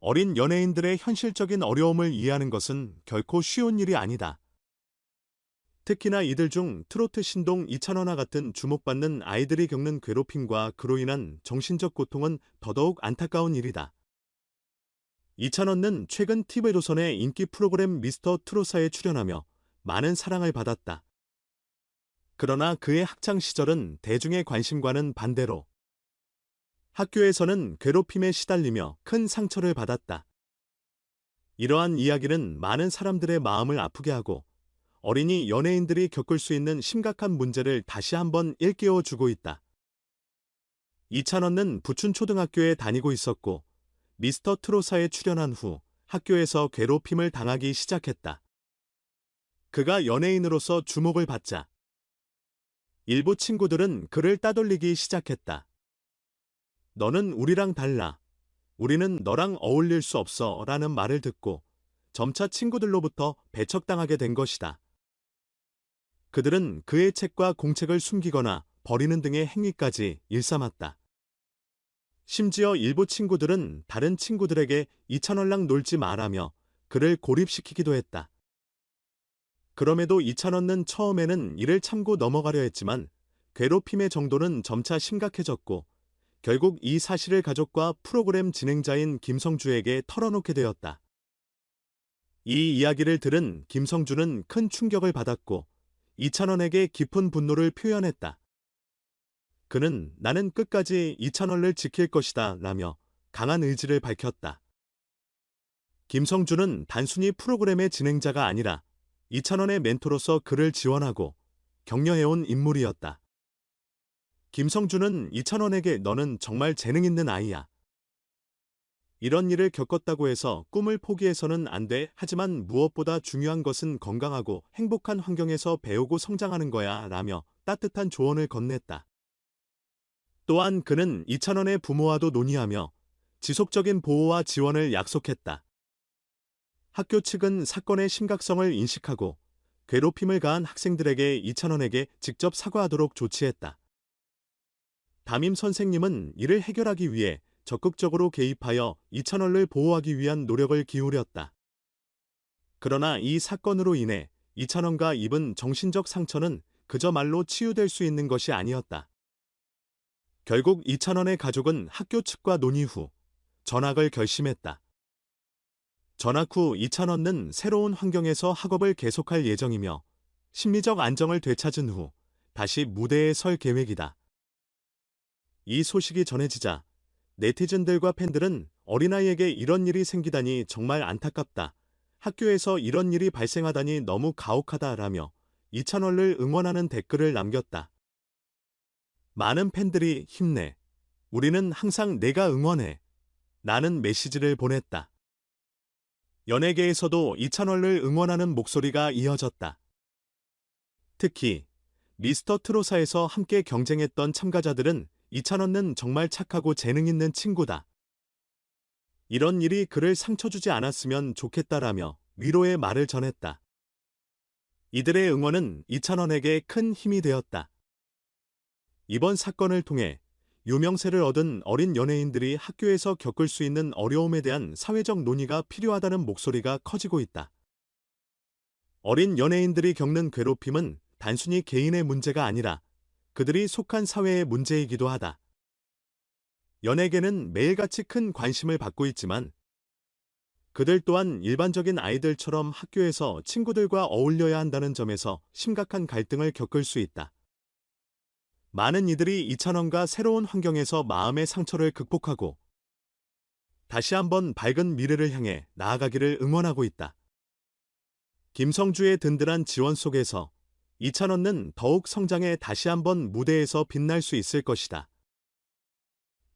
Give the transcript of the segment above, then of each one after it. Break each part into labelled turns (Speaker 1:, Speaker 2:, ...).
Speaker 1: 어린 연예인들의 현실적인 어려움을 이해하는 것은 결코 쉬운 일이 아니다. 특히나 이들 중 트로트 신동 이찬원와 같은 주목받는 아이들이 겪는 괴롭힘과 그로 인한 정신적 고통은 더더욱 안타까운 일이다. 이찬원은 최근 TV조선의 인기 프로그램 미스터 트로사에 출연하며 많은 사랑을 받았다. 그러나 그의 학창 시절은 대중의 관심과는 반대로 학교에서는 괴롭힘에 시달리며 큰 상처를 받았다. 이러한 이야기는 많은 사람들의 마음을 아프게 하고 어린이 연예인들이 겪을 수 있는 심각한 문제를 다시 한번 일깨워 주고 있다. 이찬원은 부춘초등학교에 다니고 있었고 미스터 트로사에 출연한 후 학교에서 괴롭힘을 당하기 시작했다. 그가 연예인으로서 주목을 받자 일부 친구들은 그를 따돌리기 시작했다. 너는 우리랑 달라. 우리는 너랑 어울릴 수 없어. 라는 말을 듣고 점차 친구들로부터 배척당하게 된 것이다. 그들은 그의 책과 공책을 숨기거나 버리는 등의 행위까지 일삼았다. 심지어 일부 친구들은 다른 친구들에게 이찬원랑 놀지 말라며 그를 고립시키기도 했다. 그럼에도 이찬원은 처음에는 이를 참고 넘어가려 했지만 괴롭힘의 정도는 점차 심각해졌고 결국 이 사실을 가족과 프로그램 진행자인 김성주에게 털어놓게 되었다. 이 이야기를 들은 김성주는 큰 충격을 받았고 이찬원에게 깊은 분노를 표현했다. 그는 나는 끝까지 이찬원을 지킬 것이다 라며 강한 의지를 밝혔다. 김성주는 단순히 프로그램의 진행자가 아니라 이찬원의 멘토로서 그를 지원하고 격려해온 인물이었다. 김성주는 이찬원에게 너는 정말 재능 있는 아이야. 이런 일을 겪었다고 해서 꿈을 포기해서는 안 돼. 하지만 무엇보다 중요한 것은 건강하고 행복한 환경에서 배우고 성장하는 거야. 라며 따뜻한 조언을 건넸다. 또한 그는 이찬원의 부모와도 논의하며 지속적인 보호와 지원을 약속했다. 학교 측은 사건의 심각성을 인식하고 괴롭힘을 가한 학생들에게 이찬원에게 직접 사과하도록 조치했다. 담임 선생님은 이를 해결하기 위해 적극적으로 개입하여 이찬원을 보호하기 위한 노력을 기울였다. 그러나 이 사건으로 인해 이찬원과 입은 정신적 상처는 그저 말로 치유될 수 있는 것이 아니었다. 결국 이찬원의 가족은 학교 측과 논의 후 전학을 결심했다. 전학 후 이찬원은 새로운 환경에서 학업을 계속할 예정이며 심리적 안정을 되찾은 후 다시 무대에 설 계획이다. 이 소식이 전해지자 네티즌들과 팬들은 어린아이에게 이런 일이 생기다니 정말 안타깝다. 학교에서 이런 일이 발생하다니 너무 가혹하다라며 이찬원을 응원하는 댓글을 남겼다. 많은 팬들이 힘내. 우리는 항상 내가 응원해. 나는 메시지를 보냈다. 연예계에서도 이찬원을 응원하는 목소리가 이어졌다. 특히 미스터 트로사에서 함께 경쟁했던 참가자들은 이찬원은 정말 착하고 재능 있는 친구다. 이런 일이 그를 상처 주지 않았으면 좋겠다라며 위로의 말을 전했다. 이들의 응원은 이찬원에게 큰 힘이 되었다. 이번 사건을 통해 유명세를 얻은 어린 연예인들이 학교에서 겪을 수 있는 어려움에 대한 사회적 논의가 필요하다는 목소리가 커지고 있다. 어린 연예인들이 겪는 괴롭힘은 단순히 개인의 문제가 아니라 그들이 속한 사회의 문제이기도 하다. 연예계는 매일같이 큰 관심을 받고 있지만 그들 또한 일반적인 아이들처럼 학교에서 친구들과 어울려야 한다는 점에서 심각한 갈등을 겪을 수 있다. 많은 이들이 이찬원과 새로운 환경에서 마음의 상처를 극복하고 다시 한번 밝은 미래를 향해 나아가기를 응원하고 있다. 김성주의 든든한 지원 속에서 이찬원은 더욱 성장해 다시 한번 무대에서 빛날 수 있을 것이다.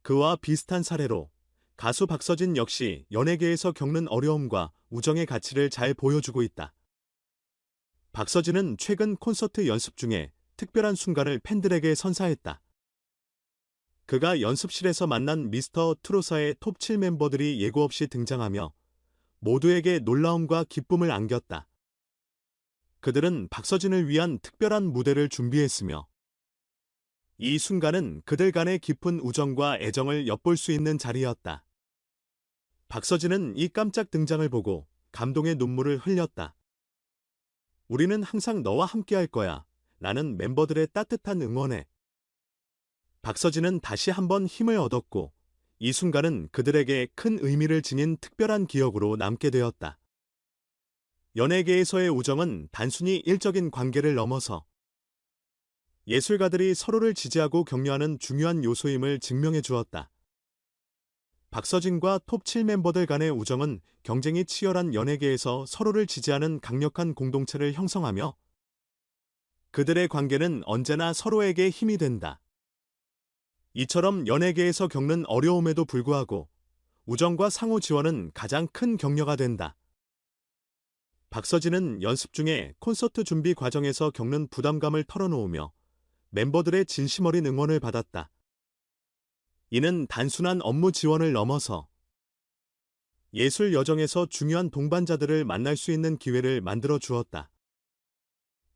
Speaker 1: 그와 비슷한 사례로 가수 박서진 역시 연예계에서 겪는 어려움과 우정의 가치를 잘 보여주고 있다. 박서진은 최근 콘서트 연습 중에 특별한 순간을 팬들에게 선사했다. 그가 연습실에서 만난 미스터 트로사의 톱7 멤버들이 예고 없이 등장하며 모두에게 놀라움과 기쁨을 안겼다. 그들은 박서진을 위한 특별한 무대를 준비했으며 이 순간은 그들 간의 깊은 우정과 애정을 엿볼 수 있는 자리였다. 박서진은 이 깜짝 등장을 보고 감동의 눈물을 흘렸다. 우리는 항상 너와 함께 할 거야. 라는 멤버들의 따뜻한 응원에 박서진은 다시 한번 힘을 얻었고 이 순간은 그들에게 큰 의미를 지닌 특별한 기억으로 남게 되었다. 연예계에서의 우정은 단순히 일적인 관계를 넘어서 예술가들이 서로를 지지하고 격려하는 중요한 요소임을 증명해 주었다. 박서진과 톱7 멤버들 간의 우정은 경쟁이 치열한 연예계에서 서로를 지지하는 강력한 공동체를 형성하며 그들의 관계는 언제나 서로에게 힘이 된다. 이처럼 연예계에서 겪는 어려움에도 불구하고 우정과 상호 지원은 가장 큰 격려가 된다. 박서진은 연습 중에 콘서트 준비 과정에서 겪는 부담감을 털어놓으며 멤버들의 진심 어린 응원을 받았다. 이는 단순한 업무 지원을 넘어서 예술 여정에서 중요한 동반자들을 만날 수 있는 기회를 만들어 주었다.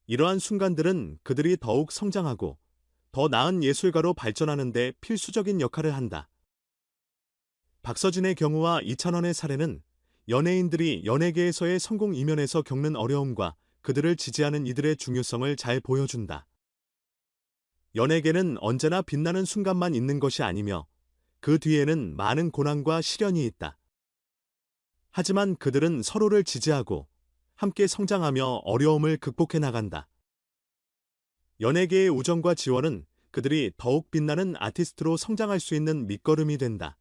Speaker 1: 이러한 순간들은 그들이 더욱 성장하고 더 나은 예술가로 발전하는 데 필수적인 역할을 한다. 박서진의 경우와 이찬원의 사례는 연예인들이 연예계에서의 성공 이면에서 겪는 어려움과 그들을 지지하는 이들의 중요성을 잘 보여준다. 연예계는 언제나 빛나는 순간만 있는 것이 아니며 그 뒤에는 많은 고난과 시련이 있다. 하지만 그들은 서로를 지지하고 함께 성장하며 어려움을 극복해 나간다. 연예계의 우정과 지원은 그들이 더욱 빛나는 아티스트로 성장할 수 있는 밑거름이 된다.